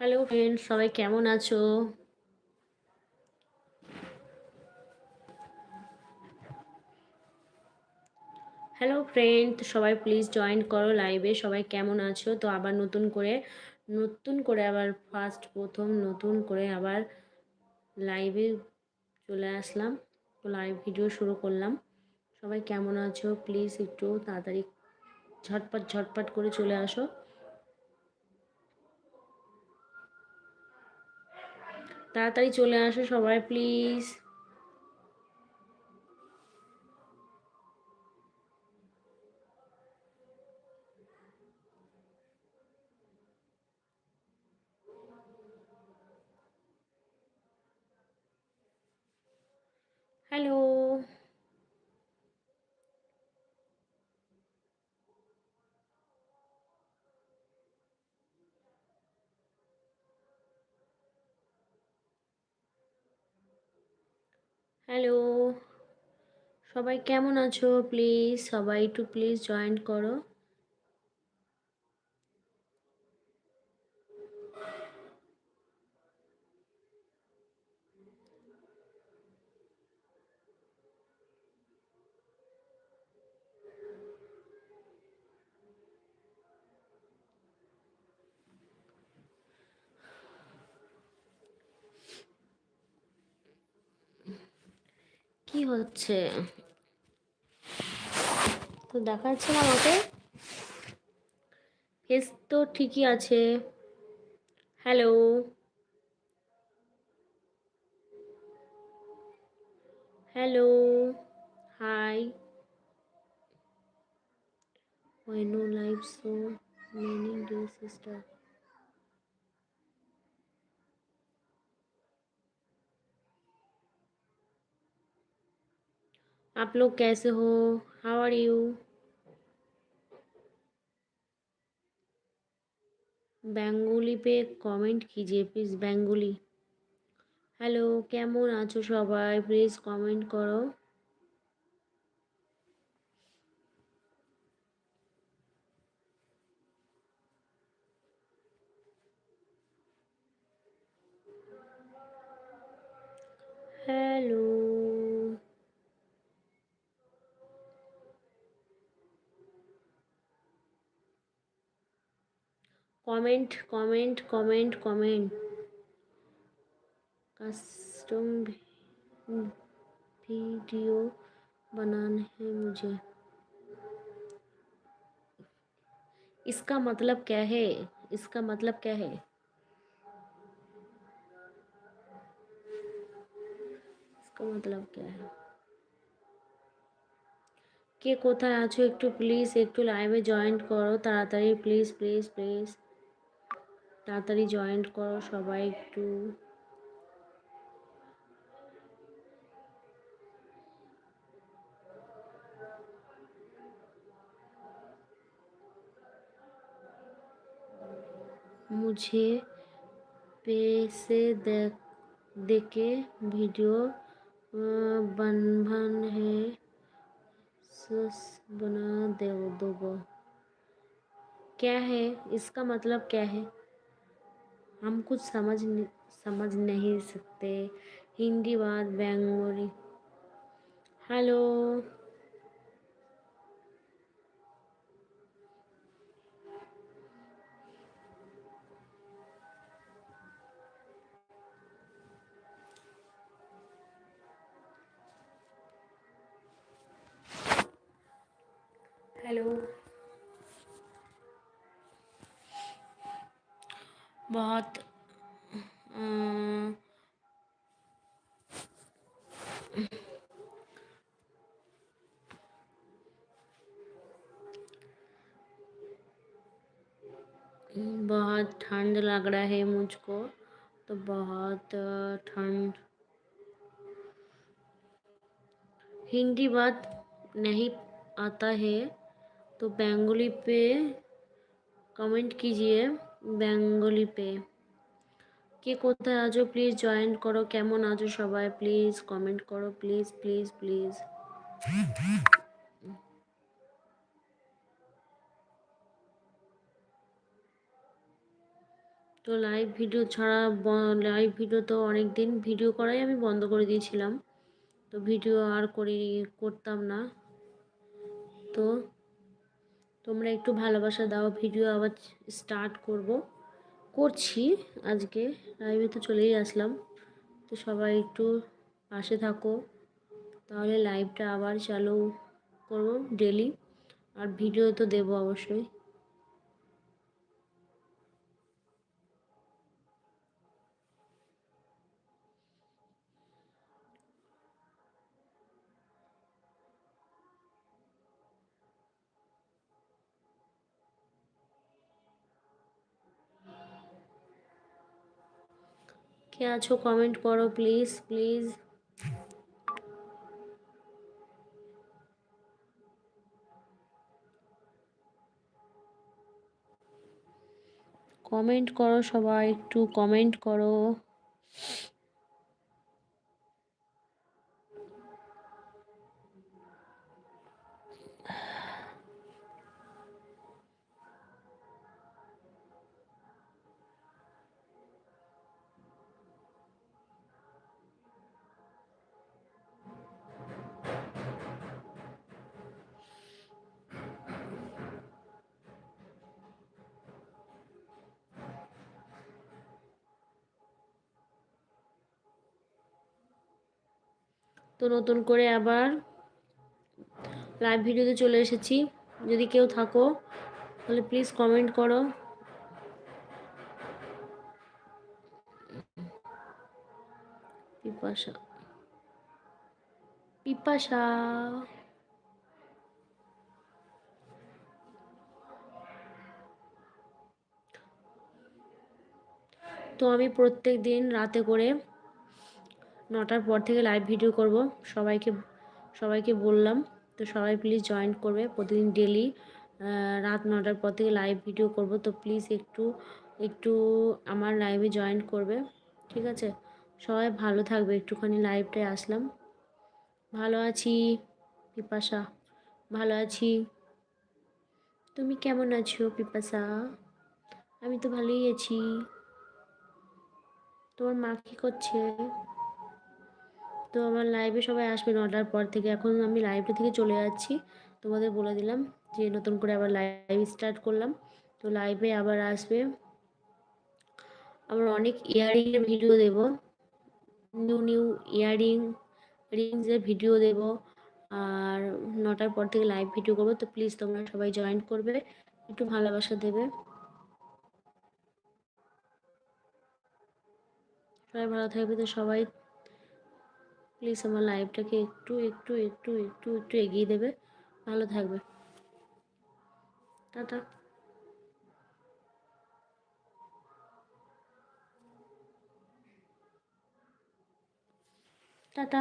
Hello friends সবাই কেমন আছো? হ্যালো ফ্রেন্ড সবাই প্লিজ জয়েন করো লাইভে সবাই কেমন আছো? তো আবার নতুন করে নতুন করে আবার ফার্স্ট প্রথম, নতুন করে আবার লাইভে চলে আসলাম। তো লাইভ ভিডিও শুরু করলাম। সবাই কেমন আছো? প্লিজ একটু তাড়াতাড়ি ঝটপট ঝটপট করে চলে আসো। তাড়াতাড়ি চলে আসো সবাই প্লিজ হ্যালো হ্যালো। সবাই কেমন আছো? প্লিজ সবাই একটু প্লিজ জয়েন করো। কি হচ্ছে? তো দেখা যাচ্ছে না আমাকে। ফেস তো ঠিকই আছে। Hello hello hi why no live so many dear sister? आप लोग कैसे हो हाउ आर यू বেঙ্গলি পে কমেন্ট कीजिए প্লিজ বেঙ্গলি হ্যালো কেমন আছো সবাই প্লিজ কমেন্ট করো hello comment comment comment comment custom video बनाना है मुझे इसका मतलब क्या है इसका मतलब क्या है इसका मतलब क्या है কে কোথায় আছো একটু প্লিজ একটু লাইভে জয়েন করো তাড়াতাড়ি প্লিজ প্লিজ প্লিজ তাড়াতাড়ি জয়েন করো সবাই একটু मुझे पैसे दे देके वीडियो बनवन है सस बना दे दो क्या है इसका मतलब क्या है हम कुछ समझ नहीं समझ नहीं सकते। हिंदी बात बेंगोली। हेलो। बहुत बहुत ठंड लग रहा है मुझको तो बहुत ठंड। हिंदी बात नहीं आता है तो बेंगोली पे कमेंट कीजिए। Bengali pay. কে কোথায় আছো প্লিজ জয়েন করো, কেমন আছো সবাই প্লিজ কমেন্ট করো প্লিজ প্লিজ প্লিজ তো লাইভ ভিডিও ছাড়া লাইভ ভিডিও তো অনেক দিন ভিডিও করাই আমি বন্ধ করে দিয়েছিলাম। তো ভিডিও আর করি, করতাম না। তো তোমরা একটু ভালোবাসা দাও, ভিডিও আবার স্টার্ট করব। করছি আজকে লাইভে তো চলেই আসলাম। তো সবাই একটু পাশে থাকো, তাহলে লাইভটা আবার চালু করব ডেলি আর ভিডিও তো দেবো অবশ্যই। কে আছো কমেন্ট করো প্লিজ প্লিজ কমেন্ট করো সবাই একটু কমেন্ট করো। তো নতুন করে আবার লাইভ ভিডিওতে চলে এসেছি। যদি কেউ থাকো, তাহলে প্লিজ কমেন্ট করো। পিপাসা। পিপাসা। তো আমি প্রত্যেক দিন রাতে করে নটার পর থেকে লাইভ ভিডিও করব। সবাইকে সবাইকে বললাম, তো সবাই প্লিজ জয়েন করবে। প্রতিদিন ডেলি রাত নটার পর থেকে লাইভ ভিডিও করব। তো প্লিজ একটু একটু আমার লাইভে জয়েন করবে। ঠিক আছে? সবাই ভালো থাকবে। একটুখানি লাইভটায় আসলাম। ভালো আছি, পিপাসা। ভালো আছি। তুমি কেমন আছো, পিপাসা? আমি তো ভালোই আছি। তোমার মা কী করছে? তো আমার লাইভে সবাই আসবে নটার পর থেকে। এখন আমি লাইভটা থেকে চলে যাচ্ছি। তোমাদের বলে দিলাম যে নতুন করে আবার লাইভ স্টার্ট করলাম। তো লাইভে আবার আসবে। আবার অনেক ইয়ারিংয়ের ভিডিও দেব। নিউ নিউ ইয়ারিং রিংসের ভিডিও দেব। আর নটার পর থেকে লাইভ ভিডিও করব। তো প্লিজ তোমরা সবাই জয়েন করবে। একটু ভালোবাসা দেবে। সবাই ভালো থাকবে তো সবাই। প্লিজ আমার লাইভটাকে একটু একটু একটু একটু একটু এগিয়ে দেবে। ভালো থাকবে। টাটা। টাটা।